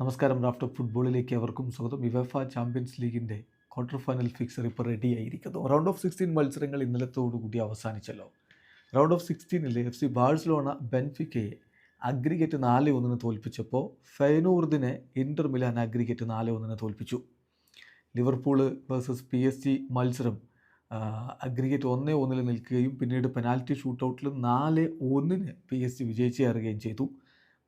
നമസ്കാരം. റാഫ്റ്റർ ഫുട്ബോളിലേക്ക് അവർക്കും സ്വാഗതം. വിവഫ ചാമ്പ്യൻസ് ലീഗിന്റെ ക്വാർട്ടർ ഫൈനൽ ഫിക്സർ ഇപ്പോൾ റെഡി ആയിരിക്കുന്നു റൗണ്ട് ഓഫ് സിക്സ്റ്റീൻ മത്സരങ്ങൾ ഇന്നലത്തോടുകൂടി അവസാനിച്ചല്ലോ. റൗണ്ട് ഓഫ് സിക്സ്റ്റീനിൽ എഫ് സി ബാഴ്സലോണ ബെൻഫിക്കയെ അഗ്രിഗേറ്റ് നാല് ഒന്നിന് തോൽപ്പിച്ചപ്പോൾ ഫൈനൂർദിനെ ഇന്റർ മിലാൻ അഗ്രിഗേറ്റ് നാല് ഒന്നിന് തോൽപ്പിച്ചു. Liverpool versus P S G മത്സരം അഗ്രിഗേറ്റ് ഒന്നേ ഒന്നിൽ നിൽക്കുകയും പിന്നീട് പെനാൽറ്റി ഷൂട്ടൗട്ടിൽ നാല് ഒന്നിന് പി എസ് ജി വിജയിച്ചേറുകയും ചെയ്തു.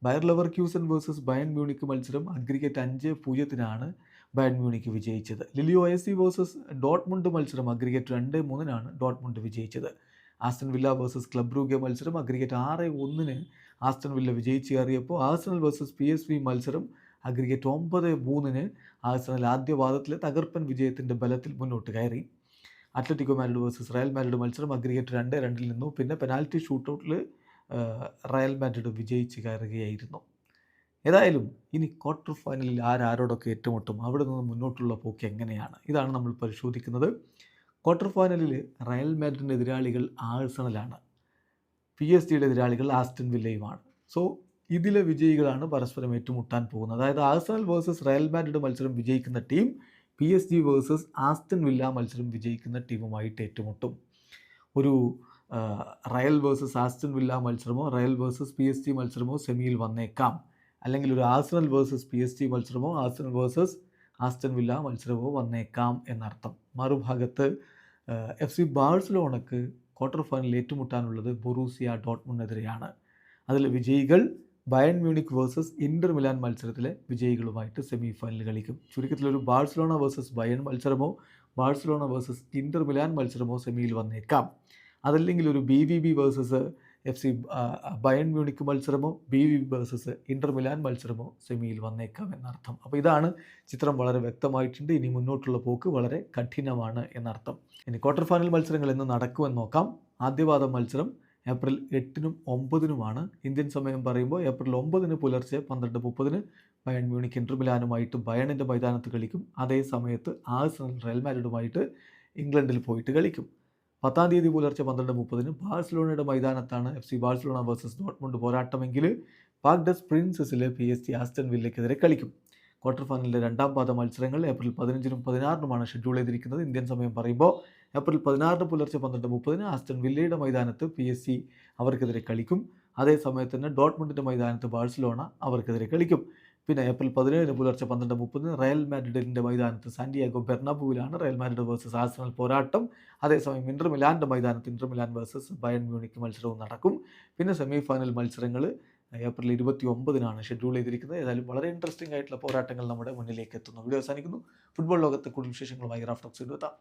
Bayer Leverkusen versus Bayern Munich മത്സരം അഗ്രിഗേറ്റ് അഞ്ച് പൂജ്യത്തിനാണ് ബയൺ മ്യൂണിക്ക് വിജയിച്ചത്. ലിലിയോ എസ് വേഴ്സസ് ഡോട്ട്മുണ്ട് മത്സരം അഗ്രിഗേറ്റ് രണ്ട് മൂന്നിനാണ് ഡോട്ട്മുണ്ട് വിജയിച്ചത്. Aston Villa versus Club Brugge മത്സരം അഗ്രിഗേറ്റ് ആറ് ഒന്നിന് ആസ്റ്റൺ വില്ല വിജയിച്ച് കയറിയപ്പോൾ Arsenal versus P S V മത്സരം അഗ്രിഗേറ്റ് ഒമ്പത് മൂന്നിന് ആസ്റ്റണൽ ആദ്യ വാദത്തിലെ തകർപ്പൻ വിജയത്തിന്റെ ബലത്തിൽ മുന്നോട്ട് കയറി. Atletico Madrid versus Real Madrid മത്സരം അഗ്രിഗേറ്റ് രണ്ട് രണ്ടിൽ നിന്നു. പിന്നെ പെനാൽറ്റി ഷൂട്ടൗട്ടിൽ റയൽ മാഡ്രിഡ് വിജയിച്ച് കയറുകയായിരുന്നു. ഏതായാലും ഇനി ക്വാർട്ടർ ഫൈനലിൽ ആരാരോടൊക്കെ ഏറ്റുമുട്ടും? അവിടെ നിന്ന് മുന്നോട്ടുള്ള പോക്ക് എങ്ങനെയാണ്? ഇതാണ് നമ്മൾ പരിശോധിക്കുന്നത്. ക്വാർട്ടർ ഫൈനലിൽ റയൽ മാഡ്രിഡിന്റെ എതിരാളികൾ ആഴ്സണലാണ് പി എസ് ജിയുടെ എതിരാളികൾ ആസ്റ്റിൻ വില്ലയുമാണ്. സോ ഇതിലെ വിജയികളാണ് പരസ്പരം ഏറ്റുമുട്ടാൻ പോകുന്നത്. അതായത് ആഴ്സണൽ വേഴ്സസ് റയൽ മാഡ്രിഡ് മത്സരം വിജയിക്കുന്ന team P S G versus Aston Villa മത്സരം വിജയിക്കുന്ന ടീമുമായിട്ട് ഏറ്റുമുട്ടും. ഒരു Real versus Aston Villa മത്സരമോ Real versus P S T മത്സരമോ സെമിയിൽ വന്നേക്കാം. അല്ലെങ്കിൽ ഒരു Arsenal versus P S T മത്സരമോ Arsenal versus Aston Villa മത്സരമോ വന്നേക്കാം എന്നർത്ഥം. മറുഭാഗത്ത് എഫ് സി ബാഴ്സലോണക്ക് ക്വാർട്ടർ ഫൈനലിൽ ഏറ്റുമുട്ടാനുള്ളത് ബൊറൂസിയ ഡോട്ട്മുണ്ടിനെതിരെയാണ് അതിൽ വിജയികൾ Bayern Munich versus Inter Milan മത്സരത്തിലെ വിജയികളുമായിട്ട് സെമി ഫൈനൽ കളിക്കും. ചുരുക്കത്തിൽ ഒരു ബാഴ്സലോണ വേഴ്സസ് ബയൺ മത്സരമോ ബാഴ്സലോണ വേഴ്സസ് ഇന്റർ മിലാൻ മത്സരമോ സെമിയിൽ വന്നേക്കാം. അതല്ലെങ്കിൽ ഒരു B V B versus F C Bayern Munich മത്സരമോ B V versus Inter Milan മത്സരമോ സെമിയിൽ വന്നേക്കാം എന്നർത്ഥം. അപ്പോൾ ഇതാണ് ചിത്രം വളരെ വ്യക്തമായിട്ടുണ്ട്. ഇനി മുന്നോട്ടുള്ള പോക്ക് വളരെ കഠിനമാണ് എന്നർത്ഥം. ഇനി ക്വാർട്ടർ ഫൈനൽ മത്സരങ്ങൾ എന്ന് നടക്കുമെന്ന് നോക്കാം. ആദ്യവാദ മത്സരം ഏപ്രിൽ എട്ടിനും ഒമ്പതിനുമാണ്. ഇന്ത്യൻ സമയം പറയുമ്പോൾ ഏപ്രിൽ ഒമ്പതിന് പുലർച്ചെ പന്ത്രണ്ട് മുപ്പതിന് ബയൺ മ്യൂണിക് ഇന്റർ മിലാനുമായിട്ട് ബയണിന്റെ മൈതാനത്ത് കളിക്കും. അതേ സമയത്ത് ആഴ്സണൽ റയൽ മാരിഡുമായിട്ട് ഇംഗ്ലണ്ടിൽ പോയിട്ട് കളിക്കും. പത്താം തീയതി പുലർച്ചെ പന്ത്രണ്ട് മുപ്പതിന് ബാഴ്സലോണയുടെ മൈതാനത്താണ് F C Barcelona versus Dortmund പോരാട്ടമെങ്കിൽ Parc des പ്രിൻസസിലെ പി എസ് ടി ആസ്റ്റൺ വില്ലയ്ക്കെതിരെ കളിക്കും. ക്വാർട്ടർ ഫൈനലിലെ രണ്ടാം പാദ മത്സരങ്ങൾ ഏപ്രിൽ പതിനഞ്ചിനും പതിനാറിനുമാണ് ഷെഡ്യൂൾ ചെയ്തിരിക്കുന്നത്. ഇന്ത്യൻ സമയം പറയുമ്പോൾ ഏപ്രിൽ പതിനാറിന് പുലർച്ചെ പന്ത്രണ്ട് മുപ്പതിന് ആസ്റ്റൺ വില്ലയുടെ മൈതാനത്ത് പി എസ് സി അവർക്കെതിരെ കളിക്കും. അതേസമയത്ത് തന്നെ ഡോട്ട്മുണ്ടിന്റെ മൈതാനത്ത് ബാഴ്സലോണ അവർക്കെതിരെ കളിക്കും. പിന്നെ ഏപ്രിൽ പതിനേഴിന് പുലർച്ചെ പന്ത്രണ്ട് മുപ്പതിന് റയൽ മാഡ്രിഡിന്റെ മൈതാനത്ത് സാന്റിയാഗോ ബെർണബുവിലാണ് റയൽ മാഡ്രിഡ് വേഴ്സസ് ആഴ്സണൽ പോരാട്ടം. അതേസമയം ഇന്റർ മിലാന്റെ മൈതാനത്ത് Inter Milan versus Bayern Munich മത്സരവും നടക്കും. പിന്നെ സെമി ഫൈനൽ മത്സരങ്ങൾ ഏപ്രിൽ ഇരുപത്തി ഒമ്പതിനാണ് ഷെഡ്യൂൾ ചെയ്തിരിക്കുന്നത്. ഏതായാലും വളരെ ഇൻട്രസ്റ്റിംഗ് ആയിട്ടുള്ള പോരാട്ടങ്ങൾ നമ്മുടെ മുന്നിലേക്ക് എത്തുന്നു. വീഡിയോ അവസാനിക്കുന്നു. ഫുട്ബോൾ ലോകത്തെ കൂടുതൽ വിശേഷങ്ങളുമായി റാഫ്റ്റോക്സ് എത്താം.